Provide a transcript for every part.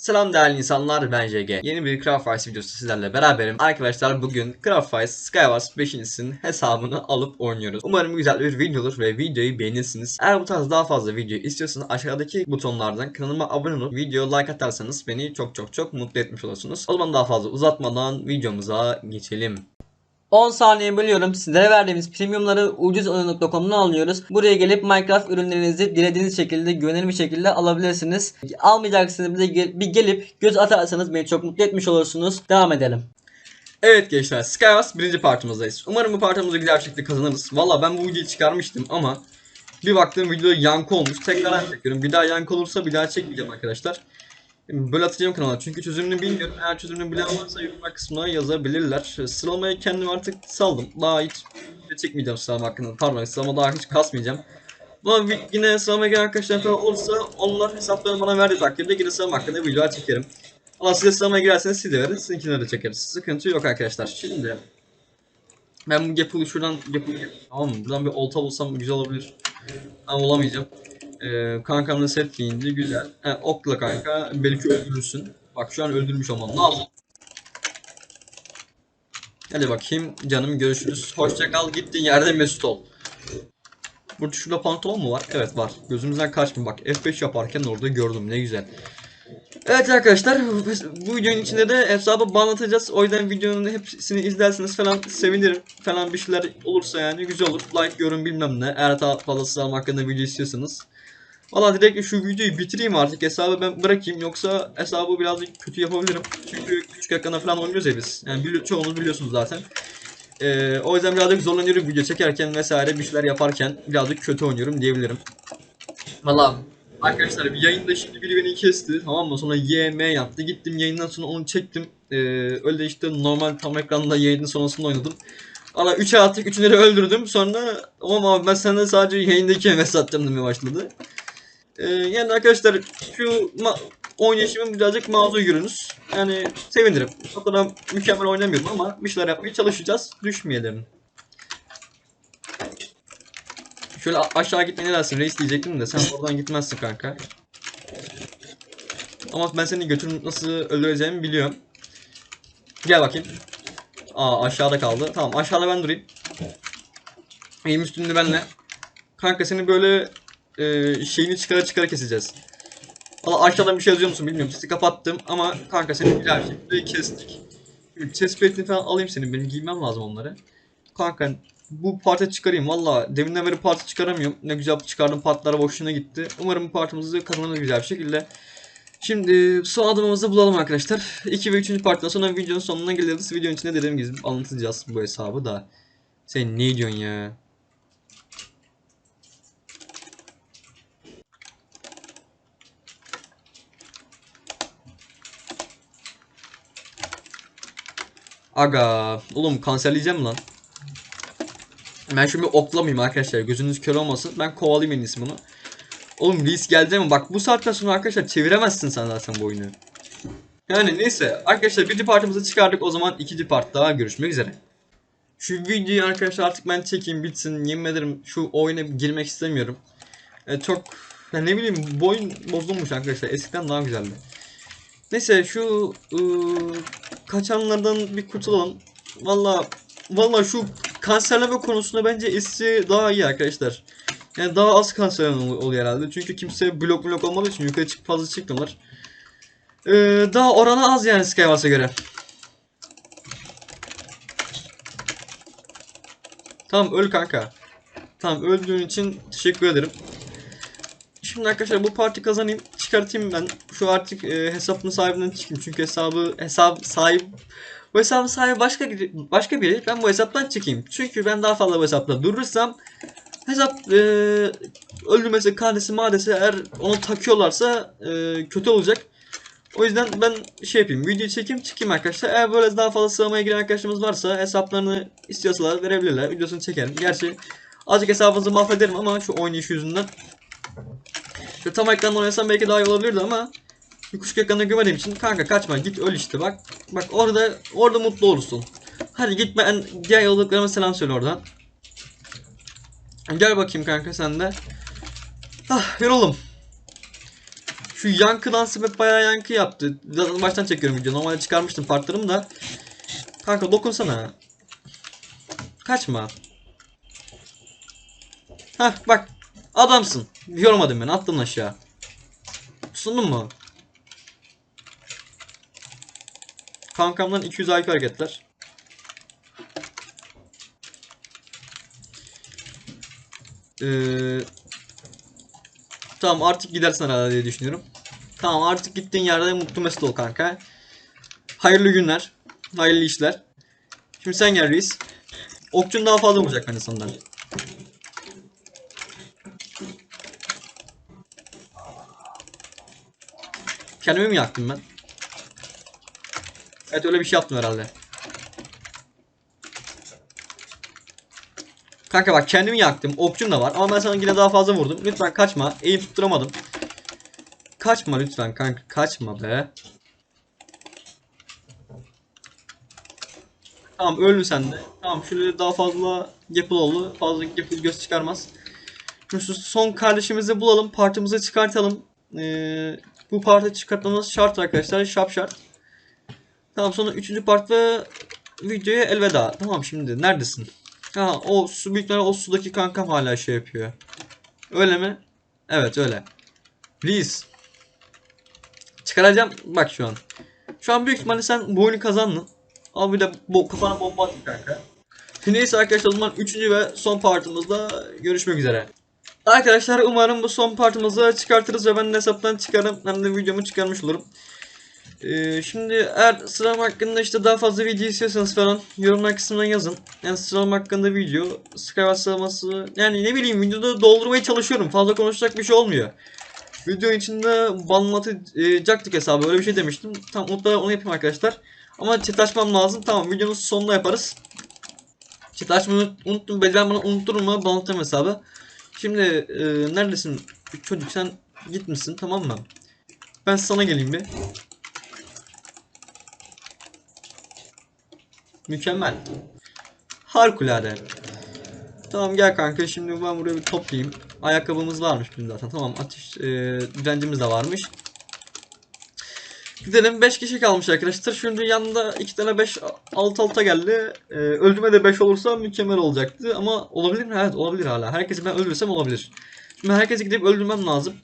Selam değerli insanlar ben JG. Yeni bir Craftwise videosu sizlerle beraberim. Arkadaşlar bugün Craftwise Skywars 5.sin hesabını alıp oynuyoruz. Umarım güzel bir video olur ve videoyu beğenirsiniz. Eğer bu tarz daha fazla video istiyorsanız aşağıdaki butonlardan kanalıma abone olup video like atarsanız beni çok çok çok mutlu etmiş olursunuz. O zaman daha fazla uzatmadan videomuza geçelim. 10 saniye bölüyorum. Sizlere verdiğimiz premiumları ucuzoyun.com'dan alıyoruz. Buraya gelip Minecraft ürünlerinizi dilediğiniz şekilde güvenilir bir şekilde alabilirsiniz. Almayacaksınız gel- bir gelip göz atarsanız beni çok mutlu etmiş olursunuz. Devam edelim. Evet gençler Skywars birinci partımızdayız. Umarım bu partımızı güzel kazanırız. Valla ben bu videoyu çıkarmıştım ama bir baktığım video yankı olmuş. Tekrardan çekiyorum. Bir daha yankı olursa bir daha çekmeyeceğim arkadaşlar. Böyle atacağım kanala çünkü çözümünü bilmiyorum. Eğer çözümünü bilen varsa yorumlar kısmına yazabilirler. Sıralamayı kendim artık saldım. Daha hiç video çekmeyeceğim sıralama hakkında. Pardon sıralama daha hiç kasmayacağım. Ama yine sıralamaya gelen arkadaşlar falan olursa onlar hesaplarını bana verdiği takdirde yine sıralama hakkında videolar çekerim. Ama size sıralamaya girerseniz siz de verin. Sizinkileri de çekeriz. Sıkıntı yok arkadaşlar. Şimdi ben bu Gapple şuradan Gapple tamam mı? Buradan bir olta bulsam güzel olabilir. Ama olamayacağım. Ee, kankamla set deyince güzel. He, okla kanka belki öldürürsün. Bak şu an öldürmüş olmam lazım. Hadi bakayım canım görüşürüz. Hoşça kal gittiğin yerde mesut ol. Burada şurada pantolon mu var? Evet var. Gözümüzden kaçmıyor. Bak F5 yaparken orada gördüm. Ne güzel. Evet arkadaşlar bu videonun içinde de hesabı banlatacağız. O yüzden videonun hepsini izlerseniz falan sevinirim. Falan bir şeyler olursa yani güzel olur. Like, yorum bilmem ne. Eğer daha fazla sıralama hakkında video istiyorsanız. Valla direkt şu videoyu bitireyim artık. Hesabı ben bırakayım. Yoksa hesabı birazcık kötü yapabilirim. Çünkü küçük ekrana falan oynuyoruz ya biz. Yani bili- çoğunuz biliyorsunuz zaten. Ee, o yüzden birazcık zorlanıyorum video çekerken vesaire bir şeyler yaparken birazcık kötü oynuyorum diyebilirim. Valla arkadaşlar bir yayında şimdi biri beni kesti tamam mı sonra YM yaptı gittim yayından sonra onu çektim ee, öyle işte normal tam ekranda yayının sonrasında oynadım. Valla 3'e attık 3'ünü de öldürdüm sonra ama abi ben senden sadece yayındaki MS atacağım demeye başladı. Ee, yani arkadaşlar şu oynayışımı birazcık mazur görünüz. Yani sevinirim. O kadar mükemmel oynamıyorum ama bir şeyler yapmaya çalışacağız. Düşmeyelim. Şöyle aşağı gitmeye ne dersin reis diyecektim de sen oradan gitmezsin kanka. Ama ben seni götürüp nasıl öldüreceğimi biliyorum. Gel bakayım. Aa aşağıda kaldı. Tamam aşağıda ben durayım. Eğim üstünde benle. Kanka seni böyle e, şeyini çıkara çıkara keseceğiz. Valla aşağıdan bir şey yazıyor musun bilmiyorum. Sesi kapattım ama kanka seni güzel bir şekilde kestik. Şimdi falan alayım senin. Benim giymem lazım onları. Kanka bu parça çıkarayım. Valla deminden beri parça çıkaramıyorum. Ne güzel çıkardım partlara boşuna gitti. Umarım bu partımızı kazanırız güzel bir şekilde. Şimdi son adımımızı bulalım arkadaşlar. 2 ve 3. partiden sonra videonun sonuna geliriz. Videonun içinde dediğim gibi anlatacağız bu hesabı da. Sen ne diyorsun ya? Aga, oğlum kanserleyeceğim lan. Ben şimdi oklamayayım arkadaşlar. Gözünüz kör olmasın. Ben kovalayayım en iyisi bunu. Oğlum risk geldi mi? Bak bu saatten sonra arkadaşlar çeviremezsin sen zaten bu oyunu. Yani neyse arkadaşlar birinci partimizi çıkardık. O zaman ikinci part daha görüşmek üzere. Şu videoyu arkadaşlar artık ben çekeyim bitsin. Yemin ederim şu oyuna girmek istemiyorum. E, çok ya ne bileyim bu oyun bozulmuş arkadaşlar. Eskiden daha güzeldi. Neyse şu ıı, kaçanlardan bir kurtulalım. Valla valla şu kanserleme konusunda bence eski daha iyi arkadaşlar. Yani daha az kanserleme ol- oluyor herhalde. Çünkü kimse blok blok olmadığı için yukarı çık fazla çıkmıyorlar. Ee, daha oranı az yani Skywars'a göre. Tamam öl kanka. Tamam öldüğün için teşekkür ederim. Şimdi arkadaşlar bu parti kazanayım çıkartayım ben. Şu artık e, hesabın sahibinden çıkayım. Çünkü hesabı hesap sahip bu hesabın sahibi başka başka biri. Ben bu hesaptan çıkayım. Çünkü ben daha fazla bu hesapta durursam hesap e, öldürmesi, kardeşi, madesi eğer onu takıyorlarsa e, kötü olacak. O yüzden ben şey yapayım, video çekeyim çıkayım arkadaşlar. Eğer böyle daha fazla sıramaya giren arkadaşlarımız varsa hesaplarını istiyorsalar verebilirler. Videosunu çekerim. Gerçi azıcık hesabınızı mahvederim ama şu oynayış yüzünden. Şu tam ekrandan oynasam belki daha iyi olabilirdi ama bir küçük ekrana güvendiğim için kanka kaçma git öl işte bak. Bak orada orada mutlu olursun. Hadi git ben diğer yolculuklarıma selam söyle oradan. Gel bakayım kanka sen de. Ah yoruldum. Şu yankıdan sebep bayağı yankı yaptı. Zaten baştan çekiyorum video. Normalde çıkarmıştım partlarımı da. Kanka dokunsana. Kaçma. Hah bak. Adamsın. Yormadım ben. Attım aşağı. Sundun mu? Kankamdan 200 IQ hareketler. Ee, tamam artık gidersin herhalde diye düşünüyorum. Tamam artık gittiğin yerde mutlu mesut ol kanka. Hayırlı günler. Hayırlı işler. Şimdi sen gel reis. Okçun daha fazla vuracak hani senden. Kendimi mi yaktım ben? Evet öyle bir şey yaptım herhalde. Kanka bak kendimi yaktım. Okçum da var ama ben sana yine daha fazla vurdum. Lütfen kaçma. Eğim tutturamadım. Kaçma lütfen kanka. Kaçma be. Tamam öldü sen de. Tamam şöyle daha fazla yapıl oldu. Fazla yapıl göz çıkarmaz. Şu son kardeşimizi bulalım. Partimizi çıkartalım. Ee, bu partı çıkartmamız şart arkadaşlar. Şap şart. Tamam sonra üçüncü part ve videoya elveda. Tamam şimdi neredesin? Ha o su büyük o sudaki kankam hala şey yapıyor. Öyle mi? Evet öyle. Reis. Çıkaracağım bak şu an. Şu an büyük ihtimalle sen bu oyunu kazandın. Al bir de bo kafana bomba atayım kanka. Neyse arkadaşlar o zaman 3. ve son partımızda görüşmek üzere. Arkadaşlar umarım bu son partımızı çıkartırız ve ben de hesaptan çıkarım hem de videomu çıkarmış olurum. Ee, şimdi eğer sıralama hakkında işte daha fazla video istiyorsanız falan yorumlar kısmına yazın. Yani sıralama hakkında video, Skyward sıralaması yani ne bileyim videoda doldurmaya çalışıyorum. Fazla konuşacak bir şey olmuyor. Video içinde banlatacaktık hesabı öyle bir şey demiştim. Tam mutlaka onu yapayım arkadaşlar. Ama chat açmam lazım. Tamam videonun sonunda yaparız. Chat açmayı unuttum. Ben bana unutturun mu hesabı. Şimdi e, neredesin çocuk sen gitmişsin tamam mı? Ben sana geleyim bir. Mükemmel. Harikulade. Tamam gel kanka şimdi ben buraya bir toplayayım. Ayakkabımız varmış bizim zaten. Tamam ateş e, direncimiz de varmış. Gidelim 5 kişi kalmış arkadaşlar. Şimdi yanında 2 tane 5 alt alta geldi. Ee, öldürme de 5 olursa mükemmel olacaktı. Ama olabilir mi? Evet olabilir hala. Herkesi ben öldürsem olabilir. Şimdi herkesi gidip öldürmem lazım.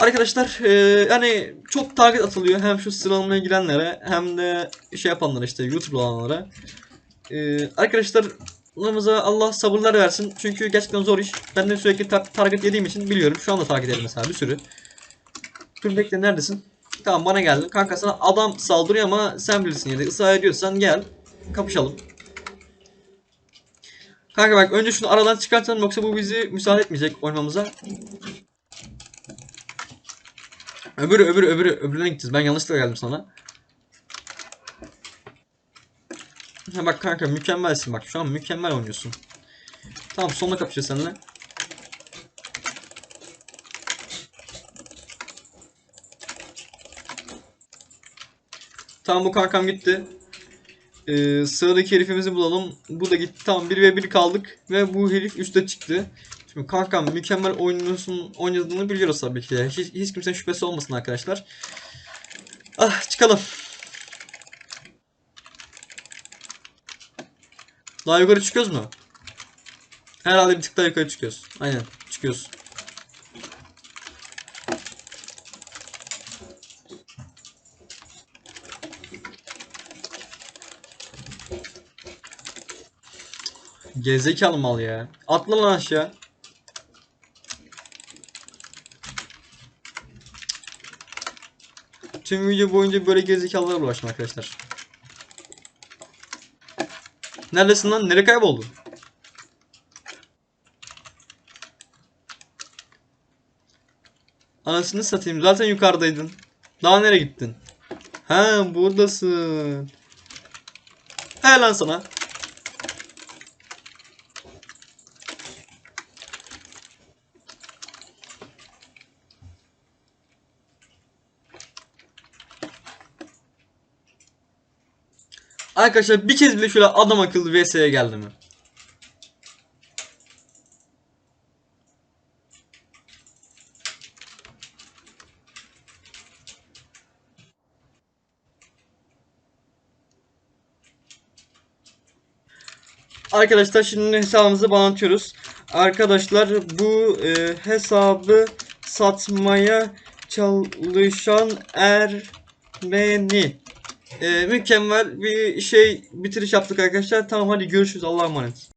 Arkadaşlar e, yani çok target atılıyor. Hem şu sıralamaya girenlere hem de şey yapanlara işte YouTube olanlara. E, arkadaşlar Bunlarımıza Allah sabırlar versin. Çünkü gerçekten zor iş. Ben de sürekli tar- target yediğim için biliyorum. Şu anda target yedim mesela bir sürü. Dur bekle neredesin? Tamam bana geldin. Kanka sana adam saldırıyor ama sen bilirsin yine. Israr ediyorsan gel. Kapışalım. Kanka bak önce şunu aradan çıkartalım yoksa bu bizi müsaade etmeyecek oynamamıza. Öbürü öbürü öbürü öbürüne gideceğiz. Ben yanlışlıkla geldim sana. Ha bak kanka mükemmelsin bak şu an mükemmel oynuyorsun. Tamam sonuna kapışacağız seninle. Tamam bu kankam gitti. Ee, sıradaki herifimizi bulalım. Bu da gitti. Tamam 1 ve 1 kaldık. Ve bu herif üste çıktı. Şimdi kankam mükemmel oynuyorsun, oynadığını biliyoruz tabii ki. Hiç, hiç kimsenin şüphesi olmasın arkadaşlar. Ah çıkalım. Daha yukarı çıkıyoruz mu? Herhalde bir tık daha yukarı çıkıyoruz. Aynen çıkıyoruz. Gezekalı mal ya. Atla lan aşağı. Tüm video boyunca böyle gerizekalılara ulaştım arkadaşlar. Neredesin lan? Nereye kayboldun? Anasını satayım. Zaten yukarıdaydın. Daha nereye gittin? Ha buradasın. He lan sana. Arkadaşlar bir kez bile şöyle adam akıllı VS'ye geldi mi? Arkadaşlar şimdi hesabımızı bağlantıyoruz. Arkadaşlar bu e, hesabı satmaya çalışan Ermeni e, mükemmel bir şey bitiriş yaptık arkadaşlar. Tamam hadi görüşürüz. Allah'a emanet.